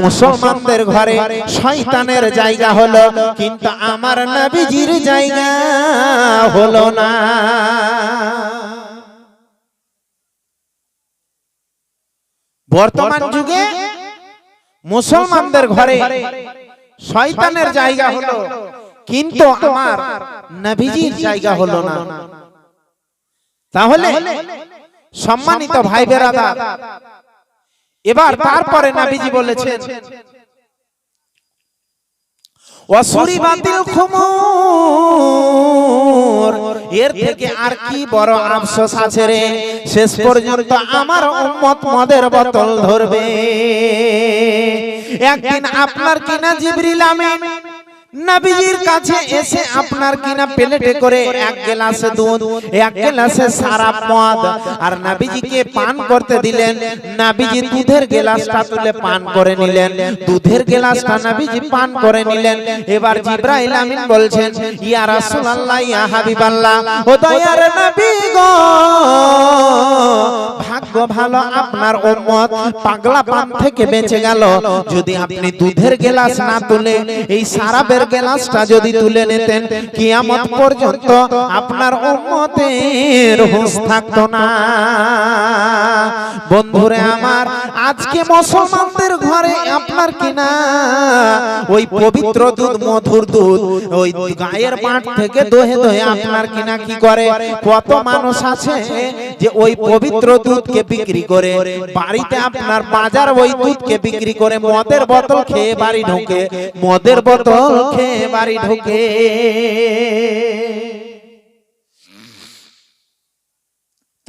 মুসলমানদের ঘরে শয়তানের জায়গা হলো কিন্তু আমার নবীজির জায়গা হলো না। বর্তমান যুগে মুসলমানদের ঘরে শয়তানের জায়গা হলো কিন্তু আমার নবীজির জায়গা হলো না। তাহলে সম্মানিত ভাই বেরাদা এবার তারপরে নাবিজি বলেছেন অসুরি বাতিল খুমুর এর থেকে আর কি বড় আফসোস আছে রে? শেষ পর্যন্ত আমার উম্মত মদের বোতল ধরবে। একদিন আপনার কিনা জিবরিল আমিন। নবীজির কাছে এসে আপনার কিনা প্লেটে করে এক গ্লাসে দুধ এক গ্লাসে সারা মদ। আর নবীজিকে পান করতে দিলেন নবীজি দুধের গ্লাসটা তুলে পান করে নিলেন দুধের গ্লাসটা নবীজি পান করে নিলেন। এবার জিব্রাইল আমিন বলছেন ইয়া রাসূলুল্লাহ ইয়া হাবিবাল্লাহ ও দয়ার নবী গো। ভাগ্য ভালো আপনার উম্মত পাগলা পান থেকে বেঁচে গেল। যদি আপনি দুধের গ্লাস না তুলে, এই সারাবের গ্লাসটা যদি তুলে নিতেন, কিয়ামত পর্যন্ত আপনার উম্মতের হুঁশ থাকতো না। বন্ধুরে আমার, আজকে মুসলমানদের ঘরে আপনার কিনা ওই পবিত্র দুধ, মধুর দুধ, ওই গায়ের মাঠ থেকে দোহে দোহে আপনার কিনা কি করে? কত মানুষ আছে যে ওই পবিত্র দুধকে বিক্রি করে বাড়িতে আপনার বাজার ওই দুধকে বিক্রি করে মদের বোতল খেয়ে বাড়ি ঢোকে মদের বোতল খেয়ে বাড়ি ঢোকে।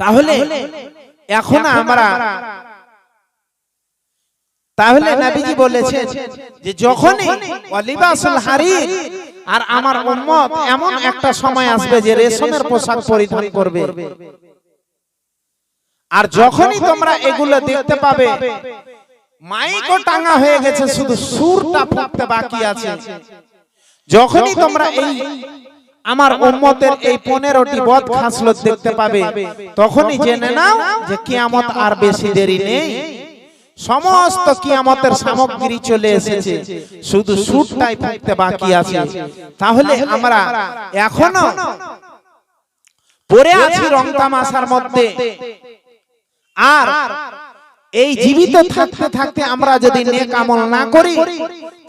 তাহলে এখন আমরা তাহলে নবীজি বলেছেন যে যখনই ওয়ালিবাসুল হারির আর আমার উম্মত এমন একটা সময় আসবে যে রেশমের পোশাক পরিধান করবে। আর যখনই তোমরা এগুলো দেখতে পাবে মাইকও টাঙ্গা হয়ে গেছে শুধু সুরটা ফুটতে বাকি আছে। যখনই তোমরা এই আমার উম্মতের এই পনেরোটি বদ খাসলত দেখতে পাবে তখনই জেনে নাও যে কিয়ামত আর বেশি দেরি নেই। সমস্ত কিয়ামতের সামগ্রী চলে এসেছে। শুধু সুরটাই ফুটতে বাকি আছে। তাহলে আমরা এখনও পড়ে আছি রং তামাশার মধ্যে। আর এই জীবিত থাকতে থাকতে আমরা যদি নেক আমল না করি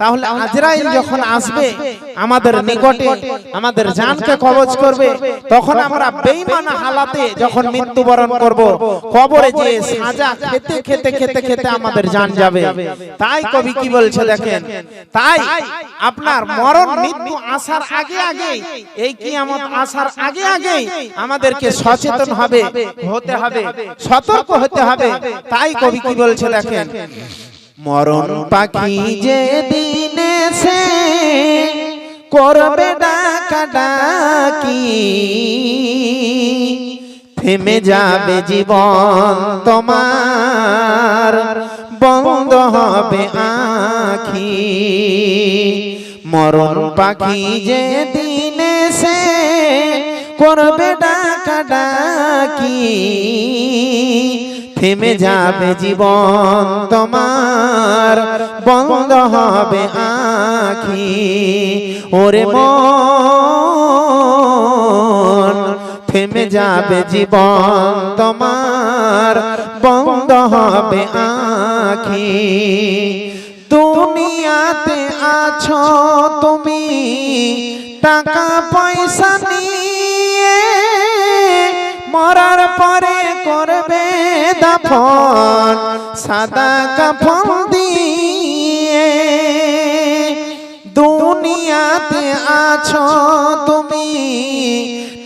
তাহলে আজরাইল যখন আসবে আমাদের নিকটে আমাদের জানকে কবজ করবে তখন আমরা বেঈমান হালাতে যখন মৃত্যুবরণ করব কবরে যে সাজা খেতে খেতে খেতে খেতে আমাদের জান যাবে। তাই কবি কি বলছে দেখেন? তাই আপনার মরণ মৃত্যু আসার আগে আগে এই কিয়ামত আসার আগে আগে আমাদেরকে সচেতন হবে হতে হবে সতর্ক হতে হবে। তাই কবি কি বলছে দেখেন? মরণ পাখি যে দিনে সে করবে ডাকা ডাকি থেমে যাবে জীবন তোমার, বন্ধ হবে আখি। মরণ পাখি যে দিনে সে করবে ডাকা ডাকি থেমে যাবে জীবন তোমার বন্ধ হবে আখি। ওরে মন থেমে যাবে জীবন তোমার বন্ধ হবে আখি। দুনিয়াতে আছো তুমি টাকা পয়সা মরার পরে করবে দাফন, সাদা কাফন দিয়ে। দুনিয়াতে আছো তুমি,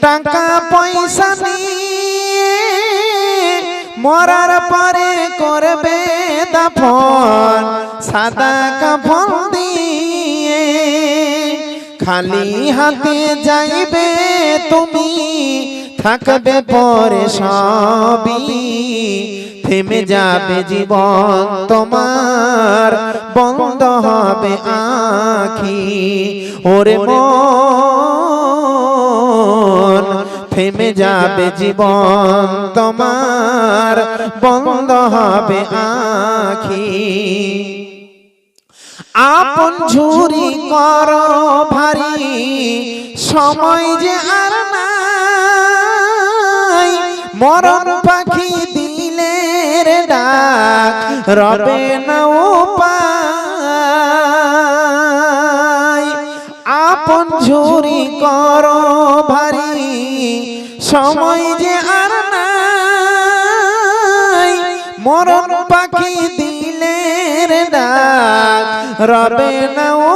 টাকা পয়সা নিয়ে। মরার পরে করবে দাফন, সাদা কাফন দিয়ে। খালি হাতে যাইবে তুমি থাকবে পরে সবই। থেমে যাবে জীবন তোমার বন্ধ হবে আখি। ওরে মন থেমে যাবে জীবন তোমার বন্ধ হবে আখি। আপন ঝুরি কর ভারী সময় যে আর নাই মরণ পাখি দিলে রে ডাক, রবে না ও পায় আপন ঝুরি কর ভারী, সময় যে আর নাই। মরণ পাখি দিলে রে ডাক, রবে না ও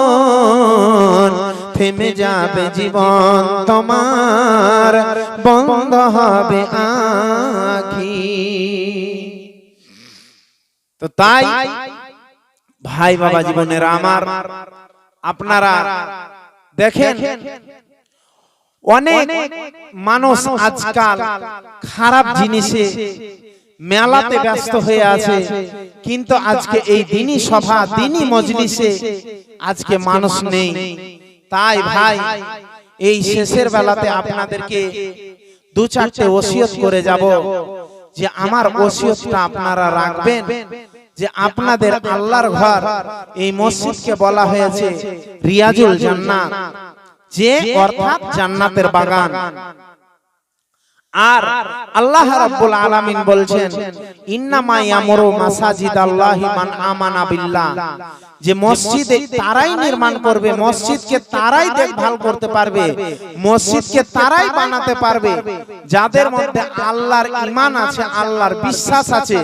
থেমে যাবে জীবন তোমার। বন্ধ হবে আখি। তো তাই ভাই বাবা জীবনের আমার। আপনারা দেখেন অনেক মানুষ আজকাল খারাপ জিনিসে মেলাতে ব্যস্ত হয়ে আছে। কিন্তু আজকে এই দিনই সভা দিনই মজলিসে আজকে মানুষ নেই। তাই ভাই এই শেষের বেলাতে আপনাদেরকে দু চারটে ওসিয়ত করে যাব যে আমার ওসিয়তটা আপনারা রাখবেন যে আপনাদের আল্লাহর ঘর এই মসজিদকে বলা হয়েছে রিয়াজুল জান্নাত যে অর্থাৎ জান্নাতের বাগান। আর আল্লাহ রাব্বুল আলামিন বলছেন, ইন্নামা ইয়ামুরু মাসাজিদাল্লাহি মান আমানা বিল্লাহ। যে মসজিদে তারাই নির্মাণ করবে, মসজিদকে তারাই দেখভাল করতে পারবে, মসজিদকে তারাই বানাতে পারবে। যাদের মধ্যে আল্লাহর ঈমান আছে, আল্লাহর বিশ্বাস আছে